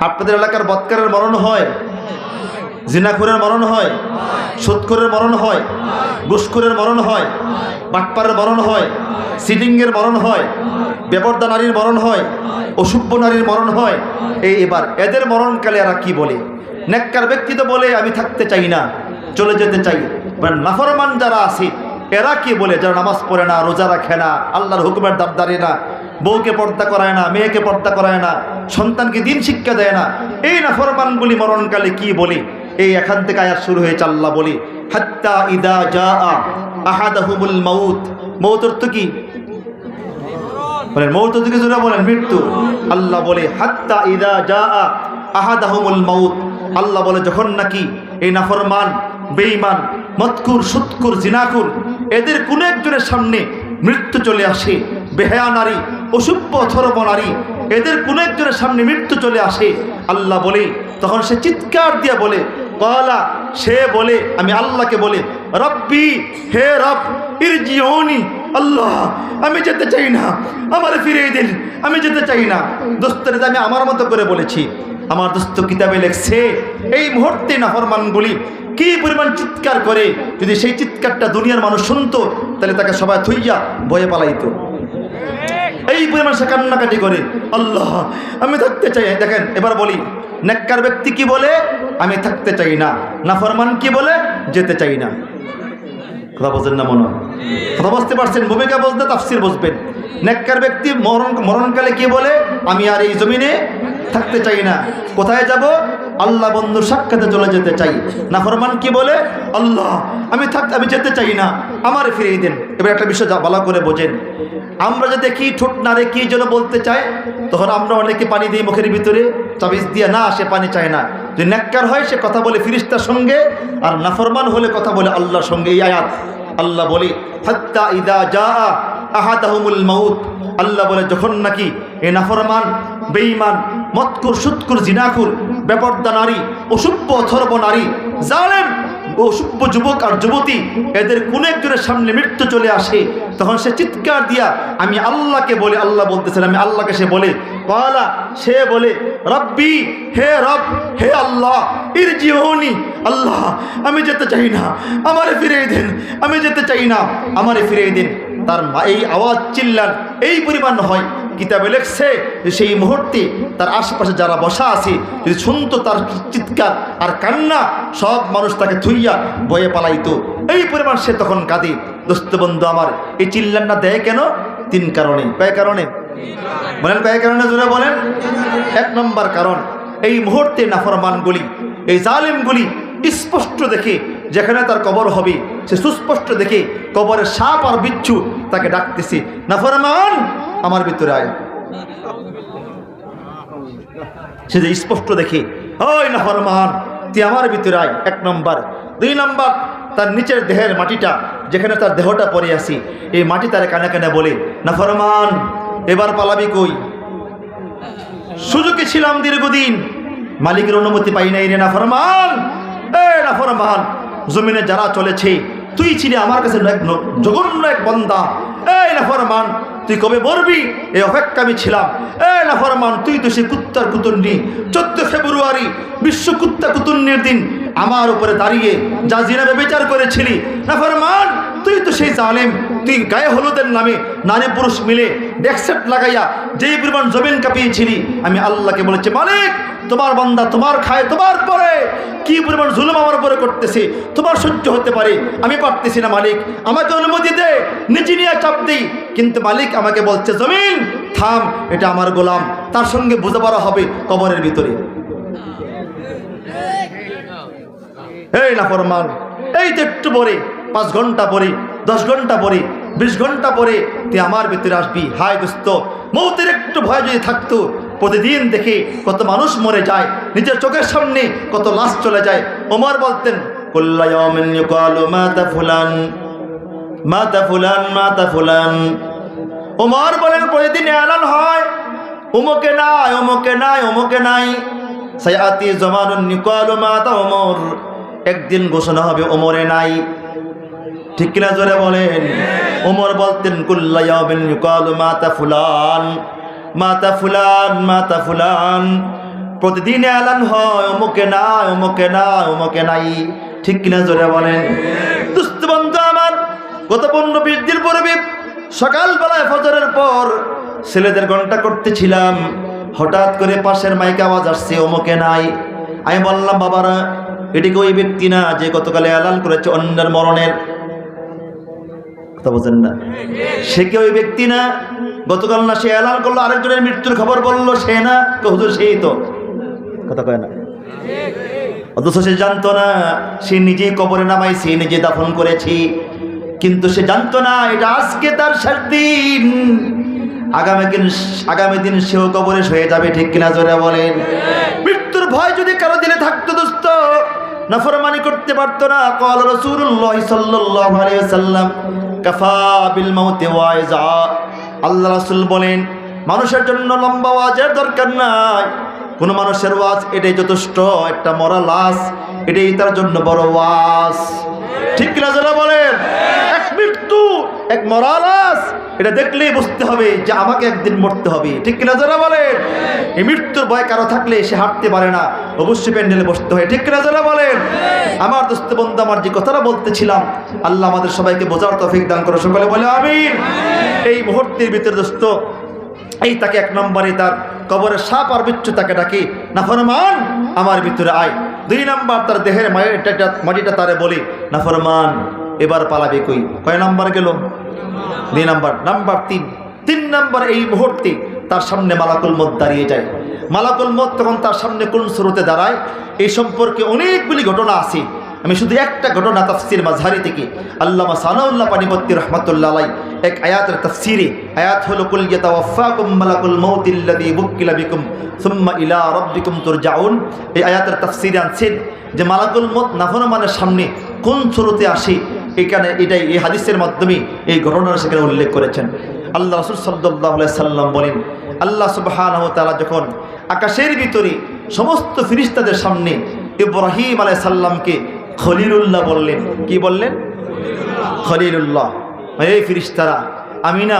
আপনাদের এলাকার বৎকারের মরণ হয়? জিনাখুরের মরণ হয়? সুৎখুরের মরণ হয়? ঘুষখুরের মরণ হয়? বাটপারের মরণ হয়? সিডিংয়ের মরণ হয়? বেপর্দা নারীর মরণ হয়? অসভ্য নারীর মরণ হয়? এই এবার এদের মরণকালে এরা কি বলে? নেককার ব্যক্তি তো বলে, আমি থাকতে চাই না, চলে যেতে চাই। মানে নাফরমান যারা আছে, এরা কি বলে? যারা নামাজ পড়ে না, রোজা রাখে না, আল্লাহর হুকুমের দাবদারি না বউকে পর্দা করায় না, মেয়েকে পর্দা করায় না, সন্তানকে দিন শিক্ষা দেয় না। এই নাফরমানগুলি মরণকালে কি বলে? এই এখান থেকে আয়াত শুরু হয়েছে আল্লাহ বলি। হাত্তা ইদা জা আহাদাহুমুল মাউত। মৌত অর্থ কি? বলেন মৌত থেকে জোরে বলেন, মৃত্যু। আল্লাহ বলে, হাত্তা ইদা জা আহাদাহুমুল মাউত। আল্লাহ বলে, যখন নাকি এই নাফরমান, বেঈমান মতকুর সুৎকুর, জিনাকুর, এদের কোন একজনের সামনে মৃত্যু চলে আসে, বেহায়া নারী অসভ্য অথর্ব নারী, এদের কোন একজনের সামনে মৃত্যু চলে আসে। আল্লাহ বলে, তখন সে চিৎকার দিয়া বলে, কলা, সে বলে, আমি আল্লাহকে বলে, রব্বি, হে রব ইরজিওনি আল্লাহ, আমি যেতে চাই না, আমার ফিরিয়ে দিন, আমি যেতে চাই না। দোস্তের আমি আমার মতো করে বলেছি। আমার দোস্ত কিতাবে লেখছে, এই মুহূর্তে নাফরমানগুলি কি পরিমাণ চিৎকার করে, যদি সেই চিৎকারটা দুনিয়ার মানুষ শুনতো, তাহলে তাকে সবাই থইয়া বয়ে পালাইতো। এই পরিমাণ সে কান্নাকাটি করে, আল্লাহ, আমি থাকতে চাই। দেখেন, এবার বলি, নেককার ব্যক্তি কি বলে? আমি থাকতে চাই না। নাফরমান কি বলে? যেতে চাই না। কথা বলছেন না মনে? কথা বুঝতে পারছেন? ভূমিকা বলতে তাফসির বুঝবেন। নেককার ব্যক্তি মরণ মরণকালে কি বলে? আমি আর এই জমিনে থাকতে চাই না। কোথায় যাব? আল্লাহ বন্ধুর সাক্ষাতে চলে যেতে চাই। নাফরমান কি বলে? আল্লাহ, আমি থাক, আমি যেতে চাই না। আমার ফিরিয়ে দেন। এবার একটা বিষয় যা ভালো করে বোঝেন। আমরা যে দেখি, ঠোঁট নারে কি যেন বলতে চায়, তখন আমরা অনেকে পানি দিই মুখের ভিতরে চাবিজ দিয়ে না, সে পানি চায় না। যদি নেককার হয়, সে কথা বলে ফিরিস্তার সঙ্গে, আর নাফরমান হলে কথা বলে আল্লাহর সঙ্গে এই আয়াত। আল্লাহ বলে, হাত্তা ইদা যা আহাদাহুমুল মাউত। আল্লাহ বলে, যখন নাকি এ নাফরমান বেঈমান মৎকুর, সুৎকুর, জিনাকুর, বেপর্দা নারী অসভ্য অথর্ব নারী, জালেম অসভ্য যুবক আর যুবতী এদের কোন একজনের সামনে মৃত্যু চলে আসে। তখন সে চিৎকার দিয়া, আমি আল্লাহকে বলে, আল্লাহ বলতেছেন, আমি আল্লাহকে সে বলে। পালা সে বলে, রব্বি, হে রব, হে আল্লাহ, ইরজিউনি, আল্লাহ, আমি যেতে চাই না, আমারে ফিরিয়ে দিন, আমি যেতে চাই না, আমারে ফিরিয়ে দিন। তার এই আওয়াজ চিল্লান, এই পরিমাণ হয়। কিতাবে লেখছে সেই মুহূর্তে তার আশেপাশে যারা বসা আছে, যদি শুনতো তার চিৎকার আর কান্না, সব মানুষ তাকে থুইয়া বয়ে পালাইতো। এই পরিমাণ সে তখন কাঁদে। দোস্ত বন্ধু আমার, এই চিল্লানটা দেয় কেন? তিন কারণে। কয় কারণে? বলেন কয় কারণে জোরে বলেন। এক নম্বর কারণ, এই মুহূর্তে নাফরমানগুলি, এই জালেমগুলি স্পষ্ট দেখে যেখানে তার কবর হবে, সে সুস্পষ্ট দেখে কবরের সাপ আর বিচ্ছু তাকে ডাকতেছে, নাফরমান, আমার ভিতরে আয়। সে যে স্পষ্ট দেখে, ওই নাফরমান, তুই আমার ভিতরে আয়। এক নম্বর। দুই নম্বর, তার নিচের দেহের মাটিটা, যেখানে তার দেহটা পড়ে আসি এই মাটি তার কানে কানে বলে, নাফরমান, এবার পালাবি কই? সুযোগে ছিলাম দীর্ঘদিন। মালিকের অনুমতি পাই নাই রে না ফরমান এ না ফরমান জমিনে যারা চলেছে, তুই ছিলি আমার কাছে জঘন্য এক বন্দা। এই নাফরমান, তুই কবে মরবি এই অপেক্ষা আমি ছিলাম। এই নাফরমান, তুই তো সে কুত্তার কুতুন্নি চোদ্দ ফেব্রুয়ারি, বিশ্ব কুত্তা কুতুন্নির দিন। আমার উপরে দাঁড়িয়ে যা জিনাবে বিচার করেছিলি। না ফরমান তুই তো সেই জালেম। তুই গায়ে হলুদের নামে নারী পুরুষ মিলে ডেকসেট লাগাইয়া যেই পরিমাণ জমিন কাঁপিয়েছিলি, আমি আল্লাহকে বলেছি, মালিক, তোমার বান্দা তোমার খায়, তোমার পরে। কি পরিমাণ জুলুম আমার উপরে করতেছে, তোমার সহ্য হতে পারে, আমি পারতেছি না, মালিক। আমাকে অনুমতি দে নিচে নিয়ে চাপ দিই। কিন্তু মালিক আমাকে বলছে, জমিন, থাম, এটা আমার গোলাম। তার সঙ্গে বোঝাপড়া হবে কবরের ভিতরে। এই না ফরমান এই তো একটু পরে। পাঁচ ঘণ্টা পরে, দশ ঘণ্টা পরে, বিশ ঘণ্টা পরে তুই আমার ভিতরে আসবি। হায় দোস্ত, মৌতের একটু ভয় যদি থাকতো, প্রতিদিন দেখে কত মানুষ মরে যায়, নিজের চোখের সামনে কত লাশ চলে যায়। ওমর বলতেন ফুলান, মাতা ফুলান মাতা ফুলান। ওমর বলেন, প্রতিদিন এলান হয়, উমকে নাই অমুকে নাই অমুকে নাই। সায়াতি জমানুন নিকালু মাতা ওমর একদিন ঘোষণা হবে ওমরে নাই। ঠিক কিনা জোরে বলেন? ওমর বলতেন কুল্লায়াবিন ইউকালু মাতা ফুলান। মাতা ফুলান মাতা ফুলান। প্রতিদিন এলান হয়, অমুকে নাই অমুকে নাই অমুকে নাই। ঠিক কিনা জোরে বলেন? দুস্থ বন্ধু আমার, গত পনেরো বিশ দিন পূর্বে সকালবেলায় ফজরের পর ছেলেদের ঘণ্টা করতেছিলাম। হঠাৎ করে পাশের মাইকে আওয়াজ আসছে, অমুকে নাই। আমি বললাম, বাবারা, এটি কি ওই ব্যক্তি না যে গতকালে এলান করেছে অন্যের মরণের? কথা বোঝেন না। সে কি ওই ব্যক্তি না? গতকাল না সে এলান করল, আরেকজনের মৃত্যুর খবর বলল, সে না? হুজুর, সেই তো। কথা কয় না। অথচ সে জানতো না, সে নিজেই কবরে নামাই সে নিজে দাফন করেছি। কিন্তু সে জানতো না, এটা আজকে তার শেষ দিন। আগামী দিন আগামী দিন সেও কবরে হয়ে যাবে, ঠিক কিনা জোরে বলেন। মৃত্যুর ভয় যদি কারও দিলে থাকতো, দোস্ত, নাফরমানি করতে পারতো না। কল রসুল্লাহ সাল্লাল্লাহু আলাইহি সাল্লাম কাফা আল্লাহ রাসুল বলেন, মানুষের জন্য লম্বা ওয়াজের দরকার নাই। কোনো মানুষের ওয়াজ এটাই যথেষ্ট, একটা মরা লাশ, এটাই তার জন্য বড় ওয়াজ। ঠিক কিনা যারা বলেন? মৃত্যু। এক মরা লাশ এটা দেখলেই বুঝতে হবে যে আমাকে একদিন মরতে হবে। ঠিক কিনা যারা বলেন? এই মৃত্যুর ভয় কারও থাকলে সে হাঁটতে পারে না, অবশ্যই প্যান্ডেলে বসতে হয়। ঠিক কিনা যারা বলেন? আমার দোস্ত বন্ধু, আমার যে কথাটা বলতেছিলাম, আল্লাহ আমাদের সবাইকে বোঝার তফিক দান করে সকলে বলে আমি এই মুহূর্তের ভিতরে দোস্ত, এই তাকে এক নম্বরে তার কবরের সাপ আর বিচ্ছু তাকে ডাকি, নাফরমান, আমার ভিতরে আয়। দুই নাম্বার তার দেহের মাটিটা তারে বলি, নাফরমান। এবার পালাবে কই? কয় নাম্বার গেল? দুই নাম্বার। নাম্বার তিন। তিন নাম্বার এই মুহূর্তে তার সামনে মালাকুল মত দাঁড়িয়ে যায়। মালাকুল মত তখন তার সামনে কোন স্রোতে দাঁড়ায়? এই সম্পর্কে অনেকগুলি ঘটনা আছে। আমি শুধু একটা ঘটনা তাফসির মাঝহারি থেকে। আল্লামা সানাউল্লাহ পানিপত্তি রহমতুল্লাহ এক আয়াতের তাফসিরে। আয়াত হলো, কুল মালাকুল বুক্কিলা বিকুম সুম্মা ইলা রাব্বিকুম তুরজাউন। এই আয়াতের তাফসিরে আনছেন যে মালাকুল মত নাফরমানের সামনে কোন স্রোতে আসে? এখানে এটাই, এই হাদিসের মাধ্যমে এই ঘটনাটা সেখানে উল্লেখ করেছেন। আল্লাহ রসুল সাল্লাহ সাল্লাম বলেন, আল্লাহ সুবাহ তালা যখন আকাশের ভিতরে সমস্ত ফিরিস্তাদের সামনে ইব্রাহিম আলাই সাল্লামকে খলিলুল্লাহ বললেন, কি বললেন? খলিলুল্লাহ। এই ফিরিস্তারা, আমি না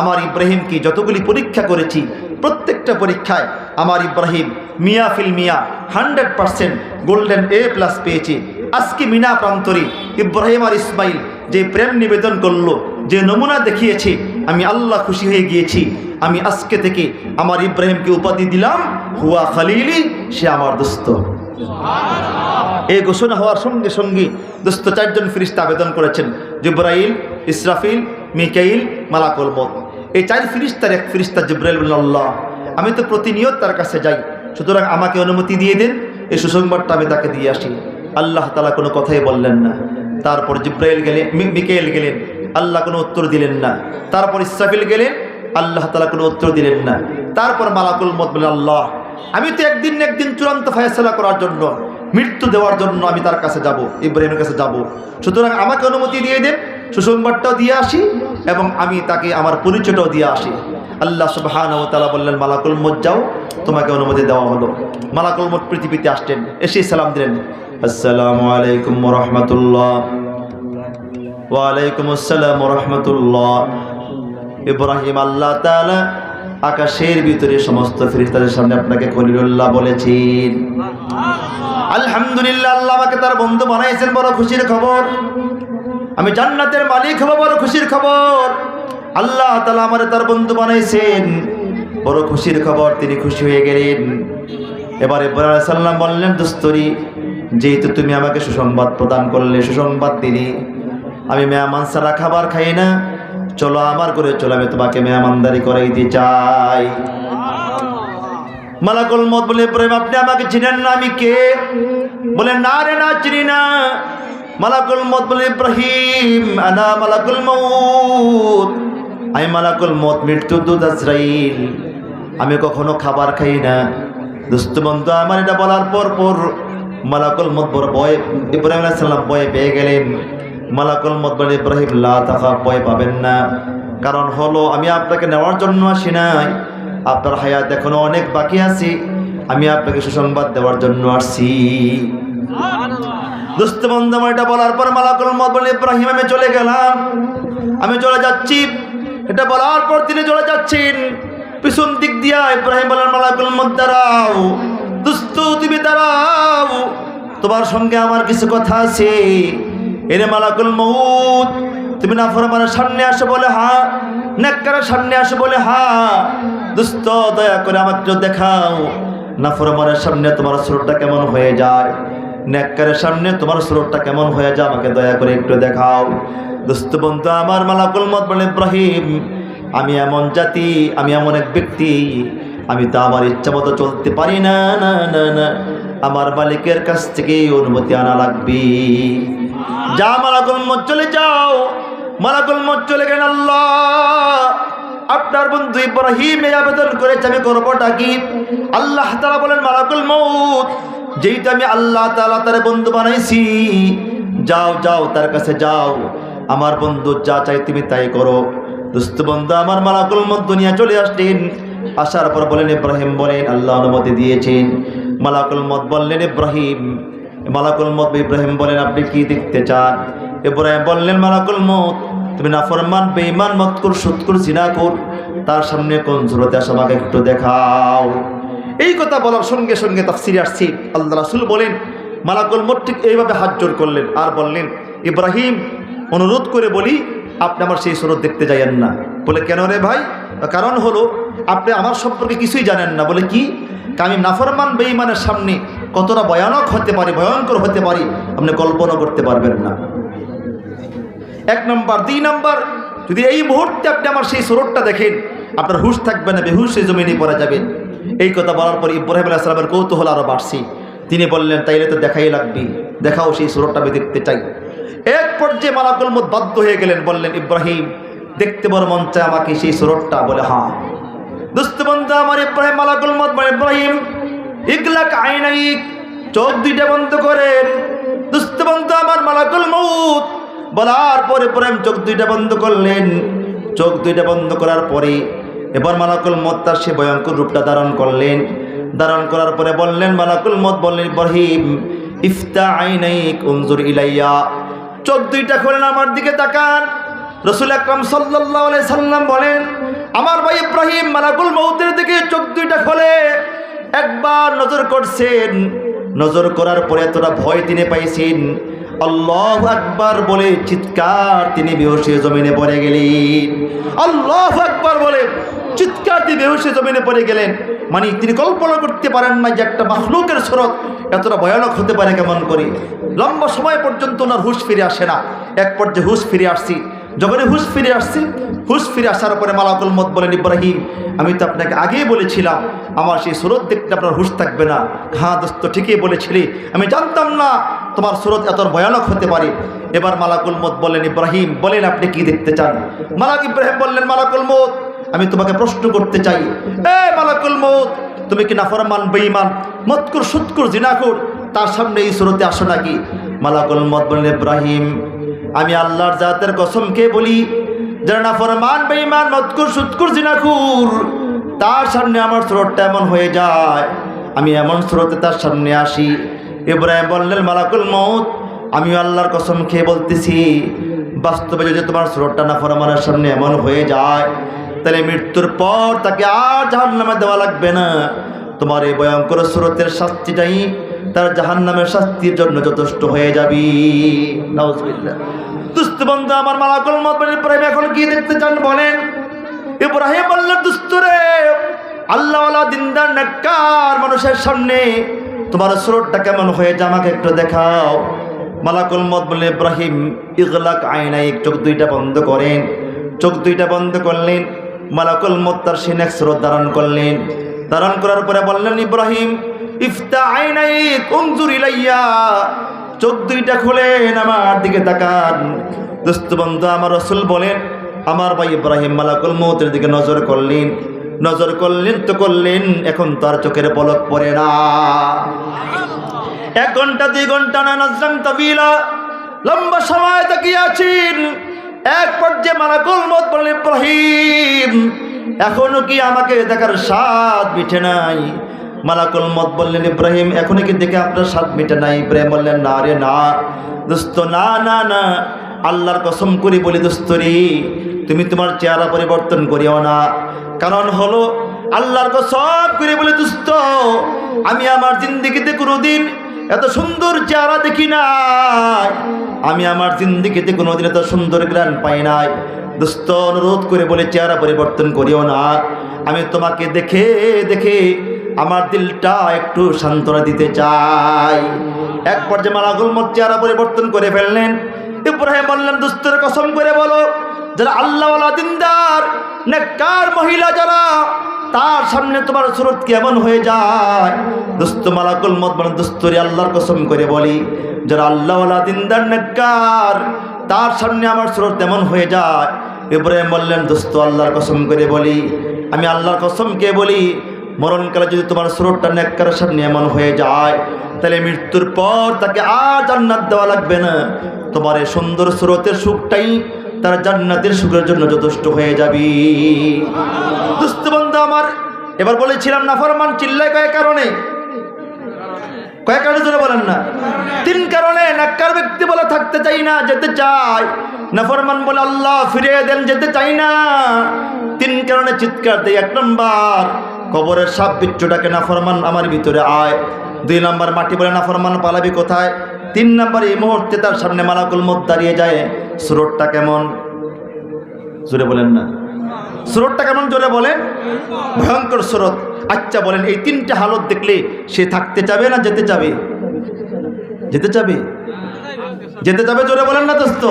আমার ইব্রাহিমকে যতগুলি পরীক্ষা করেছি, প্রত্যেকটা পরীক্ষায় আমার Ibrahim Mia feel Mia hundred percent golden A plus পেয়েছি। আজকে মিনা প্রান্তরে ইব্রাহিম আর ইসমাইল যে প্রেম নিবেদন করল, যে নমুনা দেখিয়েছে, আমি আল্লাহ খুশি হয়ে গিয়েছি। আমি আজকে থেকে আমার ইব্রাহিমকে উপাধি দিলাম, হুয়া খালিলি, সে আমার দোস্ত। এই ঘোষণা হওয়ার সঙ্গে সঙ্গে দোস্ত চারজন ফিরিস্তা আবেদন করেছেন, জিব্রাইল, ইসরাফিল, মিকাইল, মালাকুল এই চার ফিরিস্তার এক ফিরিস্তা জিব্রাইল আল্লাহ। আমি তো প্রতিনিয়ত তার কাছে যাই সুতরাং আমাকে অনুমতি দিয়ে দিন, এই সুসংবাদটা আমি তাকে দিয়ে আসি। আল্লাহ তালা কোনো কথাই বললেন না। তারপর জিব্রাইল গেলেন, মি- মিকাইল গেলেন, আল্লাহ কোনো উত্তর দিলেন না। তারপর ইসরাফিল গেলেন, আল্লাহ তালা কোনো উত্তর দিলেন না। তারপর মালাকুল মত বলেন আল্লাহ, আমি তো একদিন একদিন চূড়ান্ত ফয়সলা করার জন্য, মৃত্যু দেওয়ার জন্য আমি তার কাছে যাব, ইব্রাহিমের কাছে যাব। সুতরাং আমাকে অনুমতি দিয়ে দেন সুসংবাদটাও দিয়ে আসি এবং আমি তাকে আমার পরিচয়টাও দিয়ে আসি। আল্লাহ সুবহান ও তালা বললেন, মালাকুল মত যাও, তোমাকে অনুমতি দেওয়া হলো। মালাকুল মত পৃথিবীতে আসতেন এসে সালাম দিলেন। আসসালামু আলাইকুম রহমতুল্লাহ। ওয়ালাইকুম আসসালাম রহমতুল্লাহ। ইব্রাহিম আল্লাহ তাআলা আকাশের ভিতরে সমস্ত ফেরেশতাদের সামনে আপনাকে খলিলুল্লাহ বলেছেন। আলহামদুলিল্লাহ, আল্লাহ আমাকে তার বন্ধু বানাইছেন, বড় খুশির খবর। আমি জান্নাতের মালিক হব, বড় খুশির খবর। আল্লাহ তালা আমার তার বন্ধু বানাইছেন। বড় খুশির খবর, তিনি খুশি হয়ে গেলেন। এবার ইব্রাহিম সালাম বললেন, দুস্তরি, যেহেতু তুমি আমাকে সুসংবাদ প্রদান করলে, সুসংবাদ দিলি, আমি মেহমান ছাড়া খাবার খাই না। চলো আমার করে চলো, আমি তোমাকে মেহমানদারি করাইতে চাই। মালাকুল মত বলে, ইব্রাহিম, আপনি আমাকে চিনেন না, আমি কে? বলে, না রে, না চিনি না। মালাকুল মত বলে, ইব্রাহিম, আনা মালাকুল মউত। আমি মালাকুল মত মৃত্যু দুধ আজরাইল। আমি কখনো খাবার খাই না। দুস্থ বন্ধু, আমার এটা বলার পর পর মালাকুল মত বড় ভয়, ইব্রাহিম আলাইহিস সালাম ভয় পেয়ে গেলেন। মালাকুল মত বলে, ইব্রাহিম, লা ভয় পাবেন না। কারণ হলো, আমি আপনাকে নেওয়ার জন্য আসি নাই। আপনার হায়াত এখনও অনেক বাকি আছে। আমি আপনাকে সুসংবাদ দেওয়ার জন্য আসছি দোস্ত বন্ধু এটা বলার পর মালাকুল মত বলে ইব্রাহিম, আমি চলে গেলাম। আমি চলে যাচ্ছি। এটা বলার পর তিনি চলে যাচ্ছেন। পিছন দিক দিয়া ইব্রাহিম বলেন মালাকুল মত দাঁড়াও। দাঁড়াও। তোমার সঙ্গে আমার কিছু কথা আছে। এরে মালাকুল মৌত তুমি না ফরমানের সামনে আসে বলে, হা। নেককারের সামনে আসে বলে, হা। দুস্থ, দয়া করে আমাকে দেখাও। না ফরমানের সামনে তোমার সুরটা কেমন হয়ে যায়? নেককারের সামনে তোমার সুরটা কেমন হয়ে যায় আমাকে দয়া করে একটু দেখাও। দুস্থ বন্ধু আমার মালাকুল মত বলে ইব্রাহিম, আমি এমন জাতি, আমি এমন এক ব্যক্তি, আমি তো আমার ইচ্ছা মতো চলতে পারি না না না না। আমার মালিকের কাছ থেকে অনুমতি আনা লাগবে। যা মালাকুল মত চলে যাও, মালাকুল মত চলে গেলেন আল্লাহ। আপনার বন্ধু ইব্রাহিম আবেদন করেছে, আমি করবোটা কি? আল্লাহ তালা বলেন, মালাকুল মৌত যেইটা আমি আল্লাহ তালা তার বন্ধু বানাইছি, যাও যাও, তার কাছে যাও। আমার বন্ধু যা চাই তুমি তাই করো। দুস্থ বন্ধু, আমার মালাকুল মত দুনিয়া চলে আসলেন। আসার পর বলেন, ইব্রাহিম বলেন, আল্লাহ অনুমতি দিয়েছেন। মালাকুল মত বললেন, ইব্রাহিম, মালাকুল মত ইব্রাহিম বলেন, আপনি কি দেখতে চান? ইব্রাহিম বললেন, মালাকুল মত তুমি না ফরমান বেঈমান মতকুর সুৎকুর, জিনাকুর, তার সামনে কোন জুরতে আসে আমাকে একটু দেখাও। এই কথা বলার সঙ্গে সঙ্গে তাফসিরে আসছি। আল্লাহ রাসুল বলেন, মালাকুল মত ঠিক এইভাবে হাত জোর করলেন আর বললেন, ইব্রাহিম, অনুরোধ করে বলি, আপনি আমার সেই সুরত দেখতে যাইয়েন না। বলে, কেন রে ভাই? কারণ হলো, আপনি আমার সম্পর্কে কিছুই জানেন না। বলে, কি? আমি নাফরমান বেঈমানের সামনে কতটা ভয়ানক হতে পারি, ভয়ঙ্কর হতে পারি, আপনি কল্পনা করতে পারবেন না। এক নম্বর। দুই নম্বর, যদি এই মুহূর্তে আপনি আমার সেই সুরটটা দেখেন, আপনার হুশ থাকবে না, বেহুশ সেই জমিনে পড়া যাবেন। এই কথা বলার পর ইব্রাহিম আলাহ সালামের কৌতূহল আরও বাড়ছি। তিনি বললেন, তাইলে তো দেখাই লাগবে। দেখাও সেই সুরটটা আমি দেখতে চাই। এক পর্যায়ে মালাকুল মত বাধ্য হয়ে গেলেন, বললেন, ইব্রাহিম, দেখতে বড় মন চায় আমাকে সেই সুরটটা বলে হ্যাঁ। দুস্থ বন্ধু, আমার ইব্রাহিম, মালাকুল মত ইব্রাহিম, ইগলাক আইনাইক চোখ দুইটা বন্ধ করেন। দুস্থ বন্ধু, আমার মালাকুল মৌত বলার পরে প্রেম চোখ দুইটা বন্ধ করলেন। চোখ দুইটা বন্ধ করার পরে এবার মালাকুল মত তার সে ভয়ঙ্কর রূপটা ধারণ করলেন। ধারণ করার পরে বললেন, মালাকুল মত বললেন, ইব্রাহিম, ইফতা আইনাইক, উনজুর ইলাইয়া। চোখ দুইটা খোলেন আমার দিকে তাকান। রসুল আকরাম সাল্লাহ সাল্লাম বলেন, আমার ভাই ইব্রাহিম মালাকুল মৌতের দিকে চোখ দুইটা খোলে। একবার নজর করছেন। নজর করার পরে এতটা ভয় তিনি পাইছেন। আল্লাহ আকবার বলে চিৎকার তিনি বেহসে জমিনে পড়ে গেলেন। আল্লাহ আকবার বলে চিৎকার দিয়ে বেহসে জমিনে পড়ে গেলেন। মানে তিনি কল্পনা করতে পারেন না যে একটা মাহলুকের স্রোত এতটা ভয়ানক হতে পারে কেমন করে। লম্বা সময় পর্যন্ত ওনার হুশ ফিরে আসে না। এক পর্যায়ে হুশ ফিরে আসছি। যখনই হুশ ফিরে আসছি, হুশ ফিরে আসার পরে মালাকুল মত বলেন, ইব্রাহিম, আমি তো আপনাকে আগেই বলেছিলাম, আমার সেই সুরত দেখতে আপনার হুশ থাকবে না। হ্যাঁ দোস্ত, ঠিকই বলেছিলি। আমি জানতাম না তোমার সুরত এত ভয়ানক হতে পারে। এবার মালাকুল মত বললেন ইব্রাহিম, বলেন আপনি কি দেখতে চান? মালাক ইব্রাহিম বললেন, মালাকুল মত আমি তোমাকে প্রশ্ন করতে চাই। এ মালাকুল মত তুমি কি নাফরমান, বেঈমান মতকুর সুৎকুর জিনাকুর? তার সামনে এই সুরতে আসো নাকি? মালাকুল মত বলেন ইব্রাহিম আমি আল্লাহর জাতের কসম কে বলি, যারা না ফরমান বেঈমান মতকুর সুৎকুর জিনাকুর তার সামনে আমার স্রোতটা এমন হয়ে যায়। আমি এমন স্রোতে তার সামনে আসি। ইব্রাহিম বললেন, মালাকুল মত আমি আল্লাহর কসম খেয়ে বলতেছি, বাস্তবে যদি তোমার স্রোতটা না ফরমানের সামনে এমন হয়ে যায়, তাহলে মৃত্যুর পর তাকে আর জাহান নামে দেওয়া লাগবে না। তোমার এই ভয়ঙ্কর স্রোতের শাস্তিটাই তার জাহান নামের শাস্তির জন্য যথেষ্ট হয়ে যাবি। নাউজুবিল্লাহ। দুস্থ বন্ধু, আমার মালাকুল মত বলে, ইব্রাহিম এখন কি দেখতে চান, বলেন, ইব্রাহিম বললেন দুস্থ রে, আল্লাহওয়ালা দিনদার, নেককার মানুষের সামনে তোমার স্রোতটা কেমন হয়ে যায় আমাকে একটু দেখাও। মালাকুল মত বলে, ইব্রাহিম, ইগলাক আয়নাই চোখ দুইটা বন্ধ করেন। চোখ দুইটা বন্ধ করলেন, মালাকুল মত তার সিনেক স্রোত ধারণ করলেন। ধারণ করার পরে বললেন, ইব্রাহিম ইফতা আইনাই কমজুর ইলাইয়া চোখ দুইটা খোলেন আমার দিকে তাকান। দোস্ত বন্ধু, আমার রসুল বলেন, আমার ভাই ইব্রাহিম মালাকুল মৌতের দিকে নজর করলেন। নজর করলেন তো করলেন, এখন তার চোখের পলক পড়ে না। এক ঘণ্টা, দুই ঘণ্টা না নজরাম তবিলা। লম্বা সময় তাকিয়ে আছেন। এক পর্যায়ে মালাকুল মত বললেন, ইব্রাহিম, এখনও কি আমাকে দেখার স্বাদ মিঠে নাই? মালাকুল মত বললেন, ইব্রাহিম এখনও কি দেখে আপনার স্বাদ মিটে নাই? ইব্রাহিম বললেন, না রে, না। দোস্ত, না না না। আল্লাহর কসম করি বলি দোস্তরি তুমি তোমার চেহারা পরিবর্তন করিও না। কারণ হলো, আল্লাহর কসম করে বলে, দোস্ত, আমি আমার জিন্দিগিতে কোনোদিন এত সুন্দর চেহারা দেখি নাই। আমি আমার জিন্দিগিতে কোনোদিন এত সুন্দর গ্রান পাই নাই। দুস্থ অনুরোধ করে বলে, চেহারা পরিবর্তন করিও না। আমি তোমাকে দেখে দেখে আমার দিলটা একটু সান্ত্বনা দিতে চাই। এক পর্যায়ে মালাগুল মত চেহারা পরিবর্তন করে ফেললেন। ইব্রাহিম বললেন দুস্থের কসম করে বলো, যারা আল্লাহওয়ালা দিনদার, নেককার মহিলা যারা, তার সামনে তোমার সুরত কেমন হয়ে যায়? দুস্ত মালাকুল মত বলেন, দুস্তরি আল্লাহর কসম করে বলি, যারা আল্লাহওয়ালা দিনদার, নেককার, তার সামনে আমার সুরত তেমন হয়ে যায়? ইব্রাহিম বললেন, দোস্ত আল্লাহর কসম করে বলি, আমি আল্লাহর কসমকে বলি মরণকালে যদি তোমার সুরতটা নেককারের সামনে এমন হয়ে যায়, তাহলে মৃত্যুর পর তাকে আর জান্নাত দেওয়া লাগবে না। তোমার এই সুন্দর সুরতের সুখটাই তার জান্নাতের সুখের জন্য যথেষ্ট হয়ে যাবি। দুস্থ বন্ধু আমার, এবার বলেছিলাম না, ফরমান চিল্লায় কয়েক কারণে? কয়েক কারণে জন্য বলেন না? তিন কারণে, নাক্কার ব্যক্তি বলে থাকতে চাই না, যেতে চাই নাফরমান বলে, আল্লাহ ফিরিয়ে দেন, যেতে চাই না। তিন কারণে চিৎকার দেয়, এক নম্বর কবরের সাপ বিচ্ছুটাকে নাফরমান আমার ভিতরে আয়। দুই নম্বর মাটি বলে নাফরমান পালাবি কোথায়? তিন নম্বর এই মুহূর্তে তার সামনে মালাকুল মত দাঁড়িয়ে যায়। স্রোতটা কেমন? জোরে বলেন না। স্রোতটা কেমন জোরে বলেন? ভয়ঙ্কর স্রোত আচ্ছা বলেন, এই তিনটে হালত দেখলে সে থাকতে চাবে না যেতে চাবে? যেতে চাবে? যেতে যাবে জোরে বলেন না দোস্ত।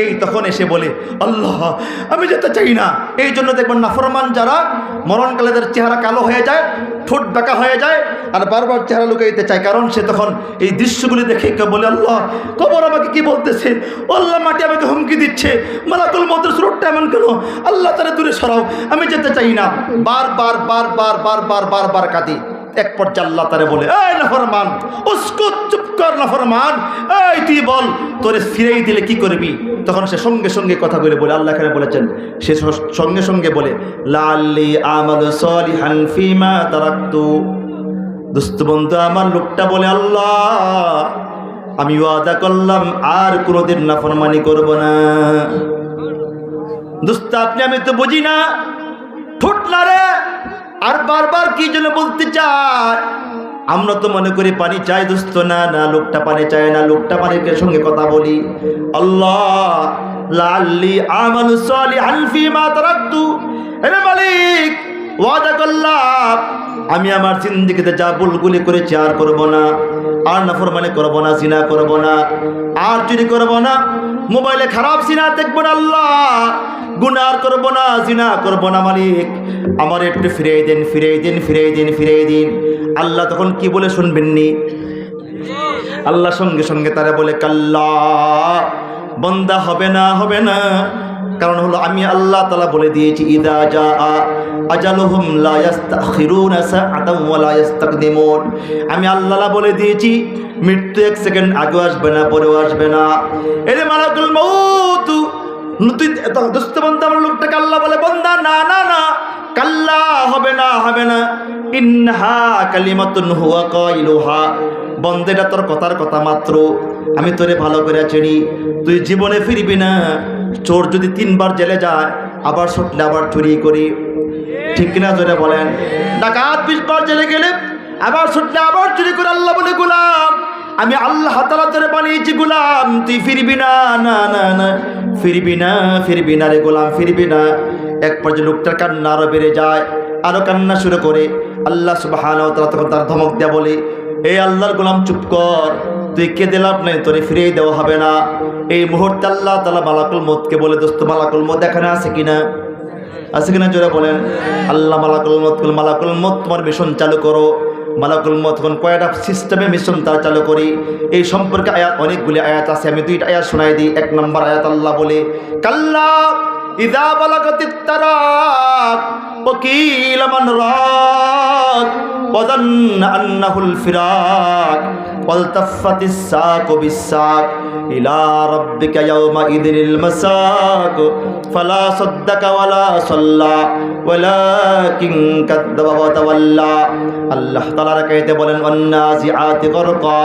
এই তখন এসে বলে, আল্লাহ, আমি যেতে চাই না। এই জন্য দেখবেন নাফরমান যারা মরণকালে তার চেহারা কালো হয়ে যায়, ঠোঁট ডাকা হয়ে যায়, আর বারবার চেহারা লুকাইতে চায়, কারণ সে তখন এই দৃশ্যগুলি দেখে কেউ বলে, আল্লাহ, কবর আমাকে কি বলতেছে? আল্লাহ মাটি আমাকে হুমকি দিচ্ছে। মালাকুল মতের স্রোতটা এমন কেন? আল্লাহ তারা দূরে সরাও, আমি যেতে চাই না। বার বার বার বার বার বার বার বার কাঁদি। এক পর্যায়ে আল্লাহ তারে বলে, এই নাফরমান, উস্কুত, চুপ কর নাফরমান, এই তুই বল, তোরে ফিরেই দিলে কি করবি? তখন সে সঙ্গে সঙ্গে কথা বলে বলে আল্লাহ এখানে বলেছেন, সে সঙ্গে সঙ্গে বলে লাল্লি আমাল সলিহান ফিমা তারাক্তু। দুস্থ বন্ধু, আমার লোকটা বলে, আল্লাহ, আমি ওয়াদা করলাম, আর কোনোদিন নাফরমানি করব না। দুস্থ আপনি আমি তো বুঝি না, ঠোঁট না রে আর বারবার কি জন্য বলতে চায়? আমরা তো মনে করি পানি চাই, দোস্ত। না না, লোকটা পানি চায় না, লোকটা পানির সঙ্গে কথা বলি। আল্লাহ লাল্লি আমাল সালি আলফি মা তারাক্তু। হে মালিক, ওয়াদা করলাম আমি আমার জিন্দিগিতে যা ভুলগুলি করেছি আর করব না। আর নাফরমানি করব না, জিনা করব না। আর চুরি করব না। মোবাইলে খারাপ সিনা দেখব না আল্লাহ। গুনার করব না, জিনা করব না মালিক। আমার একটু ফিরিয়ে দিন ফিরিয়ে দিন ফিরিয়ে দিন ফিরিয়ে দিন। আল্লাহ তখন কি বলে শুনবেননি আল্লাহ সঙ্গে সঙ্গে তারা বলে, কাল্লা, বন্দা হবে না হবে না। কারণ হলো আমি আল্লাহ তালা বলে দিয়েছি, ইদা যা আজালুহুম লা ইয়াস্তাখিরুনা সাআতাও ওয়া লা ইস্তাকদিমুন আমি আল্লাহ বলে দিয়েছি, মৃত্যু এক সেকেন্ড আগেও আসবে না, পরেও আসবে না। এরে মালাকুল বন্ধা, আমার বলে, বন্দা, না না না, কাল্লা, হবে না হবে না। বন্দেটা তোর কথার কথা মাত্র। আমি তোরে ভালো করে চিনি। তুই জীবনে ফিরবি না। চোর যদি তিনবার জেলে যায়, আবার ছুটলে আবার চুরি করি। ঠিক কিনা জোরে বলেন? ডাকাত বিশবার জেলে গেলে, আবার ছুটলে আবার চুরি করে আল্লাহ বলে, গোলাম, আমি আল্লাহ তালা তোরে বানিয়েছি, গোলাম। তুই ফিরবি না না না না। ফিরবি না ফিরবি না রে গোলাম, ফিরবি না। এক পর্যায়ে লোকটার কান্না আরও বেড়ে যায়, আরও কান্না শুরু করে। আল্লাহ সুবাহ তখন তার ধমক দেয়া বলে এই আল্লাহর গোলাম, চুপ কর। তুই কেঁদে লাভ নেই, তোরে ফিরিয়ে দেওয়া হবে না। এই মুহূর্তে আল্লাহ তালা মালাকুল মতকে বলে, দোস্ত, মালাকুল মত এখানে আছে কিনা? আছে কিনা জোরে বলেন। আল্লাহ মালাকুল মতকুল মালাকুল মত তোমার মিশন চালু করো। মালাকুল কোন কয়টা সিস্টেমে মিশন তারা চালু করি। এই সম্পর্কে আয়াত, অনেকগুলি আয়াত আছে। আমি দুইটা আয়াত শোনাই দিই। এক নম্বর আয়াত আল্লাহ বলে, কাল্লা ইদা বালাকতি তারাক ওকিল মান রাক ওয়াদান আন্নাহুল ফিরাক। ওয়ালতাফাতিস সাকু বিসাক ইলা রাব্বিকা ইয়াওমা ইদিনিল মাসাক, ফালা সাদ্দাকা ওয়ালা সাল্লা, ওয়ালাকিন কাদ্দাবা ওয়া তাওয়াল্লা। আল্লাহ তাআলা রাকাইতে বলেন, ওয়ান্নাজিআতি গরকা,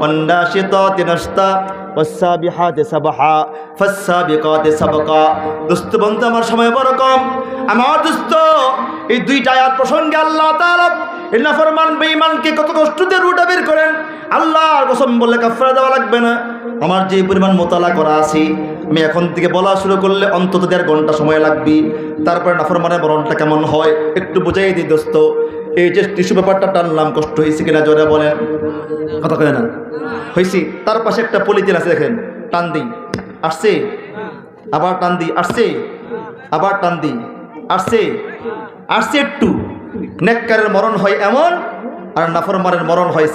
ওয়ান্নাশিতাতি নাশতা ওয়াসাবিহাতে সাবাহা ফাসাবিকাতে সাবাকা। দোস্ত বন্ধু, আমার সময় বড় কম। আমার দোস্ত, এই দুইটা প্রসঙ্গে আল্লাহ এই নাফরমান বেঈমানকে কত কষ্ট দিয়ে রুটা বের করেন। আল্লাহ কসম বললে কাফারা দেওয়া লাগবে না। আমার যে পরিমাণ মোতালা করা আছে, আমি এখন থেকে বলা শুরু করলে অন্তত দেড় ঘণ্টা সময় লাগবে। তারপরে নাফরমানের মরণটা কেমন হয়, একটু বুঝাই দিই দোস্ত। এই যে টিস্যু ব্যাপারটা টানলাম কষ্ট হয়েছে কিনা জোরে বলেন। কথা কয় না? হয়েছি। তার পাশে একটা পলিথিন আছে দেখেন, টান দিই। আসছে? আবার টান দিই। আসছে? আবার টান দিই। আসছে? আসছে একটু। নেককারের মরণ হয় এমন, আর নাফরমানের মরণ হয়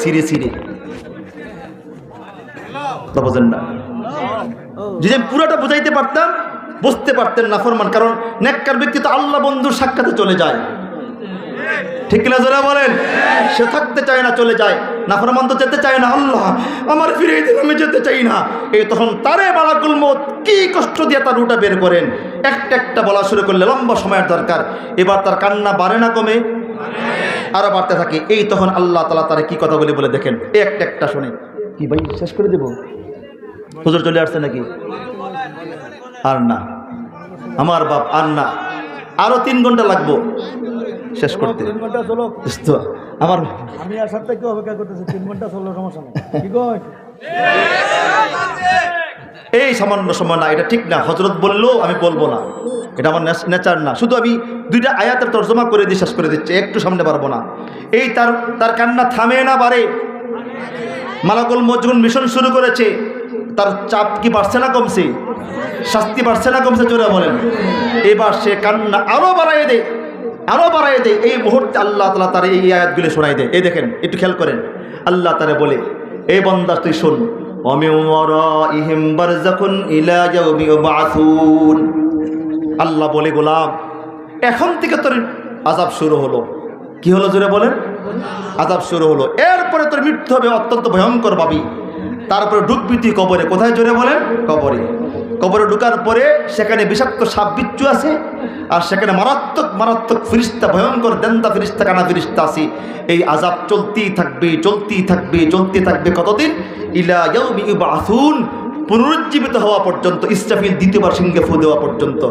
তা বোঝেন না? যদি আমি পুরোটা বুঝাইতে পারতাম, বুঝতে পারতেন নাফরমান, কারণ নেককার ব্যক্তি তো আল্লাহ বন্ধুর সাক্ষাতে চলে যায়। ঠিক কিনা যারা বলেন? সে থাকতে চায় না চলে যায়। নাফরমান তো যেতে চায় না আল্লাহ আমার ফিরে দিন আমি যেতে চাই না। এই তখন তারে বালাকুল মত কি কষ্ট দিয়ে তার রুটা বের করেন? একটা একটা বলা শুরু করলে লম্বা সময়ের দরকার। এবার তার কান্না বাড়ে না কমে? আরও বাড়তে থাকে। এই তখন আল্লাহ তালা তারা কি কথা বলে বলে দেখেন। একটা একটা শুনে। কি ভাই শেষ করে দেব? হুজুর চলে আসছে নাকি? আর না। আমার বাপ আর না। আরও তিন ঘণ্টা লাগবো। শেষ করতে। তিন ঘণ্টা চলো আমার আমি আর সাথে কেউ অপেক্ষা করতেছি তিন ঘণ্টা চলো সমস্যা নেই। কি এই সামান্য সময় না এটা ঠিক না। হজরত বললেও আমি বলব না। এটা আমার নেচার না। শুধু আমি দুইটা আয়াতের তর্জমা করে দিয়ে শেষ করে দিচ্ছি একটু সামনে পারব না। এই তার তার কান্না থামে না বাড়ে মালাকুল মজগুন মিশন শুরু করেছে তার চাপ কি বাড়ছে না কমছে? শাস্তি বাড়ছে না কমছে জোরে বলেন। এবার সে কান্না আরও বাড়াই দেয়। আরও বাড়াই দেয়, এই মুহূর্তে আল্লাহ তালা তার এই আয়াতগুলি শোনাই দেয়। এই দেখেন, একটু খেয়াল করেন। আল্লাহ তারে বলে এই বন্দা, তুই শোন। আল্লাহ বলে, গোলাম, এখন থেকে তোর আজাব শুরু হলো। কি হলো জোরে বলেন? আজাব শুরু হলো। এরপরে তোর মৃত্যু হবে অত্যন্ত ভয়ঙ্কর ভাবি। তারপরে ডুববি তুই কবরে। কোথায় জোরে বলেন? কবরে। কবরে ঢুকার পরে সেখানে বিষাক্ত সাপ বিচ্ছু আছে, আর সেখানে মারাত্মক মারাত্মক ফিরিস্তা, ভয়ঙ্কর দেন্তা ফিরিস্তা, কানা ফিরিস্তা আছে। এই আজাব চলতেই থাকবে চলতেই থাকবে চলতে থাকবে কতদিন? ইলা ইউবাসুন, পুনরুজ্জীবিত হওয়া পর্যন্ত, ইসরাফিল দ্বিতীয়বার সিংহে ফু দেওয়া পর্যন্ত।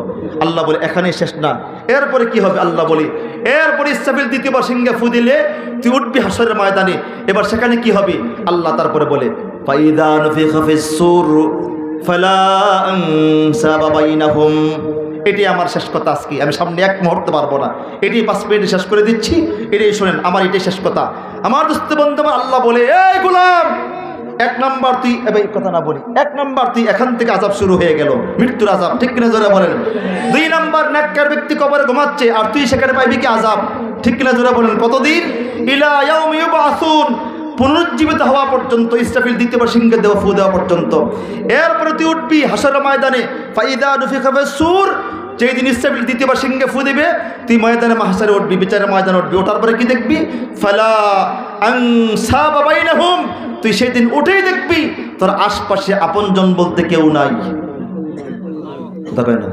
আল্লাহ বলে এখানে শেষ না। এরপরে কি হবে আল্লাহ বলে, এরপরে ইসরাফিল দ্বিতীয়বার সিংহে ফু দিলে তুই উঠবি হাসরের ময়দানে। এবার সেখানে কি হবে? আল্লাহ তারপরে বলে ফিস-সূর ফালা এটি আমার শেষ কথা আজকে। আমি সামনে এক মুহূর্তে পারব না। এটি পাঁচ মিনিটে শেষ করে দিচ্ছি। এটাই শোনেন, আমার এটাই শেষ কথা। আমার দোস্ত বন্ধু আল্লাহ বলে, এই গোলাম, এক নাম্বার তুই এবার কথা না বলি। এক নাম্বার তুই এখান থেকে আজাব শুরু হয়ে গেল। মৃত্যুর আজাব ঠিক কিনা জোরে বলেন? দুই নাম্বার নাক্কার ব্যক্তি কবরে ঘুমাচ্ছে, আর তুই সেখানে পাইবি কি আজাব ঠিক কিনা জোরে বলেন? কতদিন? ইলা ইয়াউমি ইউবাসুন। পুনরুজ্জীবিত হওয়া পর্যন্ত, ইসরাফিল দ্বিতীয়বার সিংহে দেওয়া ফু দেওয়া পর্যন্ত। এরপরে তুই উঠবি হাসর ময়দানে, ফাইদা নুফি খাবে সুর যেই দিন ইসরাফিল দ্বিতীয়বার সিংহে ফু দিবে, তুই ময়দানে মাহাসারে উঠবি, বিচারের ময়দানে উঠবি, ওঠার পরে কি দেখবি? ফালা আংসা বাবাইনাহুম তুই সেই দিন উঠেই দেখবি, তোর আশপাশে আপনজন বলতে কেউ নাই। কয় না?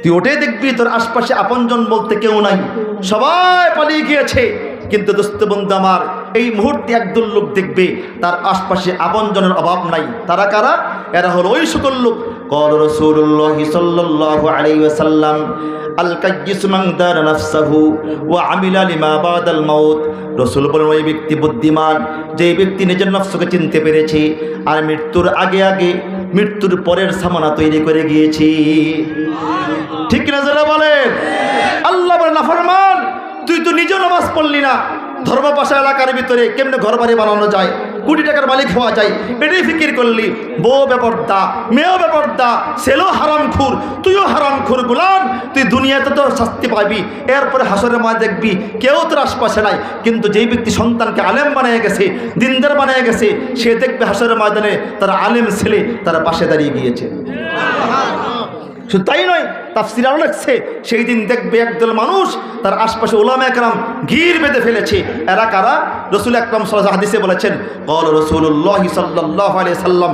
তুই ওটাই দেখবি, তোর আশপাশে আপনজন বলতে কেউ নাই। সবাই পালিয়ে গিয়েছে, কিন্তু দোস্ত বন্ধু আমার এই মুহূর্তে একদল লোক দেখবে, তার আশপাশে আপনজনের অভাব নাই। তারা কারা? এরা হলো ওই সকল লোক। রসুল্লাহ সাল্লাল্লাহু আলাইহি ওয়াসাল্লাম আল কাজ্জিস মান দারা নাফসাহু ওয়া আমিলা লিমা বাদাল মাউত। রসুল বলেন, ওই ব্যক্তি বুদ্ধিমান, যে ব্যক্তি নিজের নফসকে চিনতে পেরেছে আর মৃত্যুর আগে আগে মৃত্যুর পরের সামনা তৈরি করে গিয়েছি। ঠিক কিনা যারা বলেন? আল্লাহ বলে নাফরমান তুই তো নিজেও নামাজ পড়লি না। ধর্মপাশা এলাকার ভিতরে কেমনে ঘর বাড়ি বানানো যায়? কোটি টাকার মালিক হওয়া যায়। এটাই ফিকির করলি। বউ ব্যাপার দা মেয়েও ব্যাপার দা ছেলেও হারাম খুর তুইও হারাম খুর গুলাম। তুই দুনিয়াতে তো শাস্তি পাবি। এরপরে হাসরের মায় দেখবি, কেউ তোর আশপাশে নাই। কিন্তু যেই ব্যক্তি সন্তানকে আলেম বানিয়ে গেছে, দিনদার বানিয়ে গেছে, সে দেখবে হাসরের ময়দানে তার আলেম ছেলে তার পাশে দাঁড়িয়ে গিয়েছে। শুধু তাই নয় তাফসির আরও লাগছে সেই দিন দেখবে একদল মানুষ তার আশপাশে ওলামা একরাম ঘির বেঁধে ফেলেছে। এরা কারা? রসুল আকরাম সাল্লাহ হাদিসে বলেছেন কল রসুল্লাহ সাল্লাহ আলিয়া সাল্লাম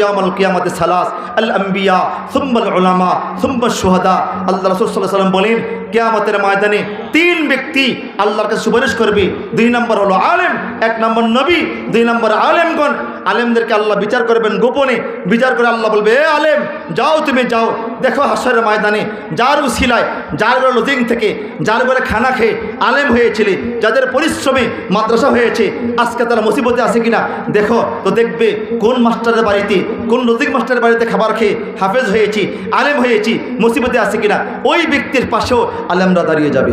ইয়ামাল কিয়ামতে সালাস, আল আম্বিয়া সুম্বল উলামা সুম্বল সুহাদা আল্লাহ রসুল সাল্লাহ সাল্লাম বলেন, কেয়ামতের ময়দানে তিন ব্যক্তি আল্লাহর কাছে সুপারিশ করবে। দুই নম্বর হলো আলেম, এক নম্বর নবী, দুই নম্বর আলেমগণ। আলেমদেরকে আল্লাহ বিচার করবেন গোপনে। বিচার করে আল্লাহ বলবে, এ আলেম, যাও তুমি যাও দেখো হাসরের ময়দানে, যার উশিলায় যার ঘরে লজিং থেকে, যার ঘরে খানা খেয়ে আলেম হয়েছিলে, যাদের পরিশ্রমে মাদ্রাসা হয়েছে, আজকে তারা মুসিবতে আছে কিনা, দেখো, তো দেখবে কোন মাস্টারের বাড়িতে, কোন লজিং মাস্টারের বাড়িতে খাবার খেয়ে হাফেজ হয়েছি, আলেম হয়েছি, মুসিবতে আছে কিনা, ওই ব্যক্তির পাশেও আলেমরা দাঁড়িয়ে যাবে।